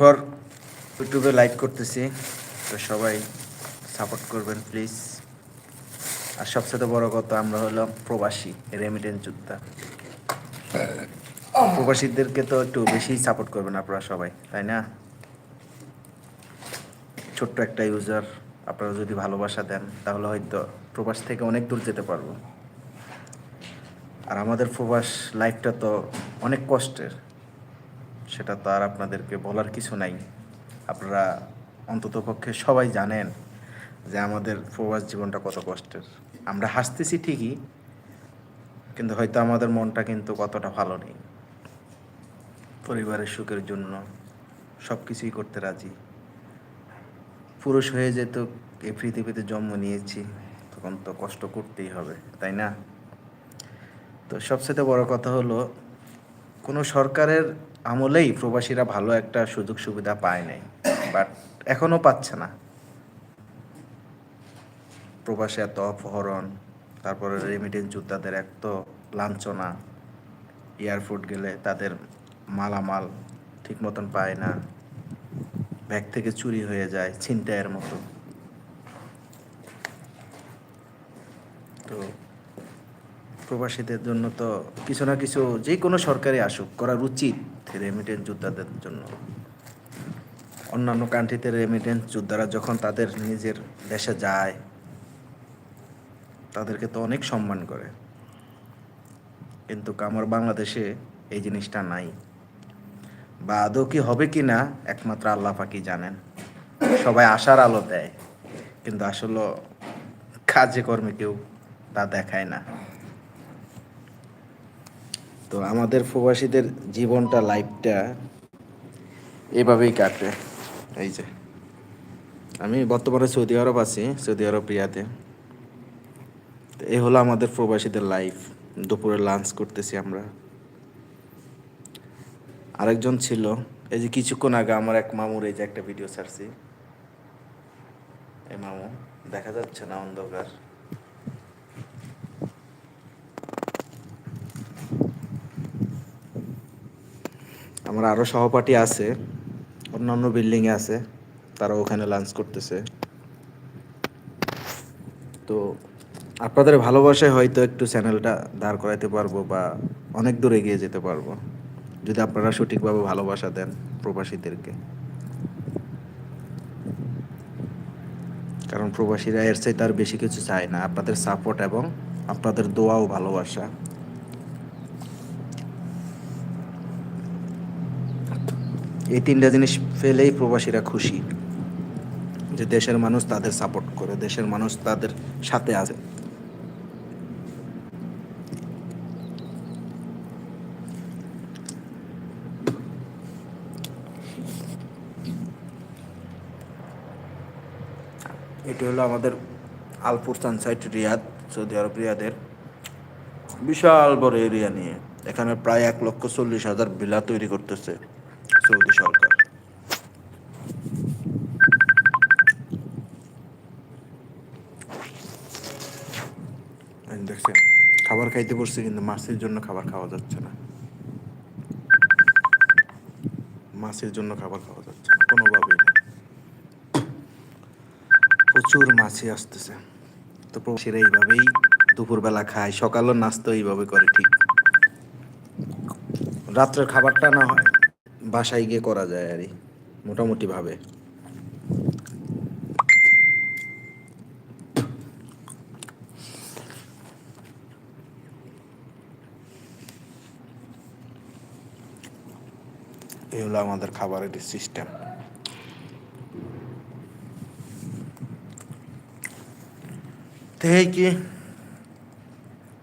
পর ইউটিউবে লাইভ করতেছি, তো সবাই সাপোর্ট করবেন প্লিজ আর সবচেয়ে বড় কথা আমরা হলাম প্রবাসী রেমিটেন্স যোদ্ধা। প্রবাসীদেরকে তো একটু বেশি সাপোর্ট করবেন আপনারা সবাই, তাই না? ছোট্ট একটা ইউজার আপনারা যদি ভালোবাসা দেন, তাহলে হয়তো প্রবাস থেকে অনেক দূর যেতে পারব। আর আমাদের প্রবাস লাইফটা তো অনেক কষ্টের। সেটা তো আর আপনাদেরকে বলার কিছু নাই। আপনারা অন্তত পক্ষে সবাই জানেন যে আমাদের প্রবাস জীবনটা কত কষ্টের। আমরা হাসতেছি ঠিকই, কিন্তু হয়তো আমাদের মনটা কিন্তু কতটা ভালো নেই। পরিবারের সুখের জন্য সব কিছুই করতে রাজি। পুরুষ হয়ে যেত এই পৃথিবীতে জন্ম নিয়েছি, তখন তো কষ্ট করতেই হবে, তাই না? তো সবচেয়ে বড় কথা হলো, কোনো সরকারের আমলেই প্রবাসীরা ভালো একটা সুযোগ সুবিধা পায় নাই বাট এখনও পাচ্ছে না। প্রবাসে এত অপহরণ, তারপরে রেমিটেন্স যোদ্ধাদের এক তো লাঞ্ছনা এয়ারপোর্ট গেলে তাদের মালামাল ঠিক মতন পায় না ব্যাগ থেকে চুরি হয়ে যায় ছিনতাইয়ের মতো। তো প্রবাসীদের জন্য তো কিছু না কিছু যে কোনো সরকারি আসুক, করার উচিত। রেমিটেন্স যোদ্ধাদের জন্য। অন্যান্য কান্ট্রিতে রেমিটেন্স যোদ্ধারা যখন তাদের নিজের দেশে যায়, তাদেরকে তো অনেক সম্মান করে। কিন্তু আমার বাংলাদেশে এই জিনিসটা নাই। বা আদৌ কি হবে কি না, একমাত্র আল্লাহ পাকি জানেন। সবাই আশার আলো দেয়, কিন্তু আসলে কাজে কর্মে কেউ তা দেখায় না। তো আমাদের প্রবাসীদের জীবনটা লাইফটা এভাবেই কাটে এই যে, আমি বর্তমানে সৌদি আরব আছি, সৌদি আরব রিয়াতে তো এই হলো আমাদের প্রবাসীদের লাইফ দুপুরে লাঞ্চ করতেছি আমরা। আরেকজন ছিল, এই যে কিছুক্ষণ আগে আমার এক মামুর এই যে একটা ভিডিও ছাড়ছি। এই মামু, দেখা যাচ্ছে না অন্ধকার। আমার আরও সহপাঠী আছে, অন্যান্য বিল্ডিংয়ে আছে তারা ওখানে লাঞ্চ করতেছে। তো আপনাদের ভালোবাসায় হয়তো একটু চ্যানেলটা দাঁড় করাইতে পারব বা অনেক দূর এগিয়ে যেতে পারব, যদি আপনারা সঠিকভাবে ভালোবাসা দেন প্রবাসীদেরকে। কারণ প্রবাসীরা এর চাইতে আর বেশি কিছু চায় না। আপনাদের সাপোর্ট এবং আপনাদের দোয়া ও ভালোবাসা। এই তিনটা জিনিস পেলেই প্রবাসীরা খুশি, যে দেশের মানুষ তাদের সাপোর্ট করে, দেশের মানুষ তাদের সাথে আছে। এটি হলো আমাদের আলপুর সানসাইট রিয়াদ, সৌদি আরব রিয়াদের বিশাল বড় এরিয়া নিয়ে। এখানে প্রায় এক লক্ষ চল্লিশ হাজার বিলা তৈরি করতেছে। সৌদি সরকার। দেখছেন, খাবার খাইতে বসছে কিন্তু মাছের জন্য খাবার খাওয়া যাচ্ছে না। মাছের জন্য খাবার খাওয়া যাচ্ছে না, কোনোভাবেই না। প্রচুর মাছি আসতেছে। তো প্রবাসীরা এইভাবেই দুপুরবেলা খায়, সকালের নাস্তা এইভাবে করে, ঠিক। রাত্রের খাবারটা না হয়। বাসায় গিয়ে করা যায় আর মোটামুটি ভাবে এই হলো আমাদের খাবারের সিস্টেম কি?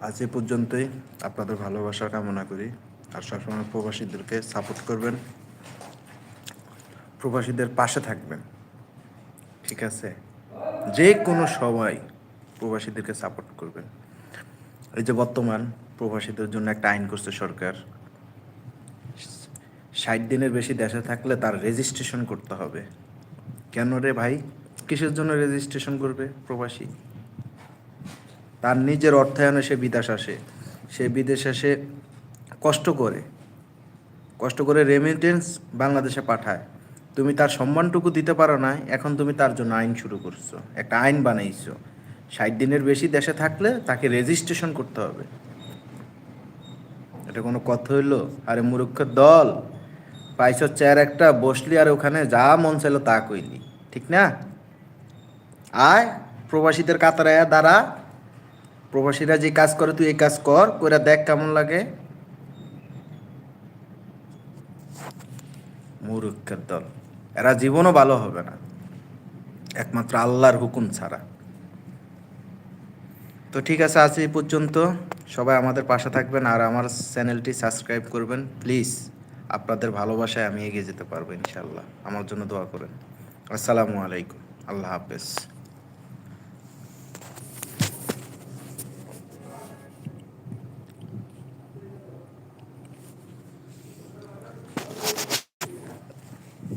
আজ এ পর্যন্তই। আপনাদের ভালোবাসা কামনা করি। আর সবসময় প্রবাসীদেরকে সাপোর্ট করবেন। প্রবাসীদের পাশে থাকবেন। ঠিক আছে? যে কোনো সবাই প্রবাসীদেরকে সাপোর্ট করবেন। এই যে বর্তমান প্রবাসীদের জন্য একটা আইন করছে সরকার। ষাট দিনের বেশি দেশে থাকলে তার রেজিস্ট্রেশন করতে হবে। কেন রে ভাই? কিসের জন্য রেজিস্ট্রেশন করবে প্রবাসী? তার নিজের অর্থায়নে সে বিদেশ আসে। সে বিদেশ আসে কষ্ট করে কষ্ট করে রেমিটেন্স বাংলাদেশে পাঠায়। তুমি তার সম্মানটুকু দিতে পারো না, এখন তুমি তার জন্য আইন শুরু করছ, একটা আইন বানাইছো। ষাট দিনের বেশি দেশে থাকলে তাকে রেজিস্ট্রেশন করতে হবে। এটা কোনো কথা হইল? আরে মূর্খের দল, পাইছ চেয়ার একটা, বসলি আর ওখানে যা মন চাইলো তা কইলি, ঠিক না? আয়, প্রবাসীদের কাতারে দাঁড়া। প্রবাসীরা যে কাজ করে তুই এই কাজ কর, কইরা দেখ কেমন লাগে। মূর্খের দল। এরা জীবনও ভালো হবে না। একমাত্র আল্লাহর হুকুম ছাড়া। তো ঠিক আছে, আজ এই পর্যন্ত। সবাই আমাদের পাশে থাকবেন আর আমার চ্যানেলটি সাবস্ক্রাইব করবেন। প্লিজ, আপনাদের ভালোবাসায় আমি এগিয়ে যেতে পারব ইনশাল্লাহ আমার জন্য দোয়া করেন। আসসালামু আলাইকুম। আল্লাহ হাফেজ।